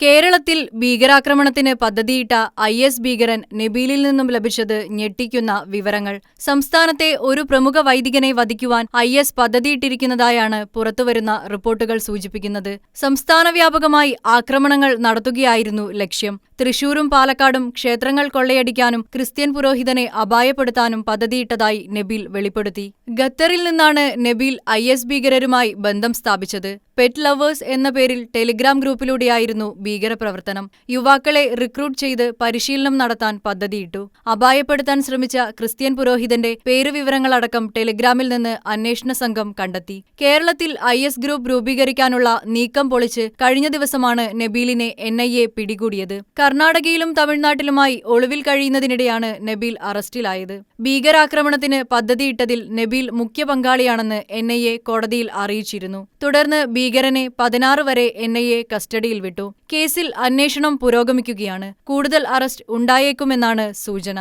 കേരളത്തിൽ ഭീകരാക്രമണത്തിന് പദ്ധതിയിട്ട I S ഭീകരൻ നബീലിൽ നിന്നും ലഭിച്ചത് ഞെട്ടിക്കുന്ന വിവരങ്ങൾ. സംസ്ഥാനത്തെ ഒരു പ്രമുഖ വൈദികനെ വധിക്കുവാൻ ഐ എസ് പദ്ധതിയിട്ടിരിക്കുന്നതായാണ് പുറത്തുവരുന്ന റിപ്പോർട്ടുകൾ സൂചിപ്പിക്കുന്നത്. സംസ്ഥാന വ്യാപകമായി ആക്രമണങ്ങൾ നടത്തുകയായിരുന്നു ലക്ഷ്യം. തൃശൂരും പാലക്കാടും ക്ഷേത്രങ്ങൾ കൊള്ളയടിക്കാനും ക്രിസ്ത്യൻ പുരോഹിതനെ അപായപ്പെടുത്താനും പദ്ധതിയിട്ടതായി നബീൽ വെളിപ്പെടുത്തി. ഖത്തറിൽ നിന്നാണ് നബീൽ ഐ എസ് ഭീകരരുമായി ബന്ധം സ്ഥാപിച്ചത്. പെറ്റ് ലവേഴ്സ് എന്ന പേരിൽ ടെലിഗ്രാം ഗ്രൂപ്പിലൂടെയായിരുന്നു ഭീകരപ്രവർത്തനം. യുവാക്കളെ റിക്രൂട്ട് ചെയ്ത് പരിശീലനം നടത്താൻ പദ്ധതിയിട്ടു. അപായപ്പെടുത്താൻ ശ്രമിച്ച ക്രിസ്ത്യൻ പുരോഹിതന്റെ പേരുവിവരങ്ങളടക്കം ടെലിഗ്രാമിൽ നിന്ന് അന്വേഷണ സംഘം കണ്ടെത്തി. കേരളത്തിൽ ഐ എസ് ഗ്രൂപ്പ് രൂപീകരിക്കാനുള്ള നീക്കം പൊളിച്ച് കഴിഞ്ഞ ദിവസമാണ് നബീലിനെ എൻ ഐ എ പിടികൂടിയത്. കർണാടകയിലും തമിഴ്നാട്ടിലുമായി ഒളിവിൽ കഴിയുന്നതിനിടെയാണ് നബീൽ അറസ്റ്റിലായത്. ഭീകരാക്രമണത്തിന് പദ്ധതിയിട്ടതിൽ നബീൽ മുഖ്യ പങ്കാളിയാണെന്ന് എൻ ഐ എ കോടതിയിൽ അറിയിച്ചിരുന്നു. തുടർന്ന് ഭീകരനെ പതിനാറ് വരെ എൻ ഐ എ കസ്റ്റഡിയിൽ വിട്ടു. കേസിൽ അന്വേഷണം പുരോഗമിക്കുകയാണ്. കൂടുതൽ അറസ്റ്റ് ഉണ്ടായേക്കുമെന്നാണ് സൂചന.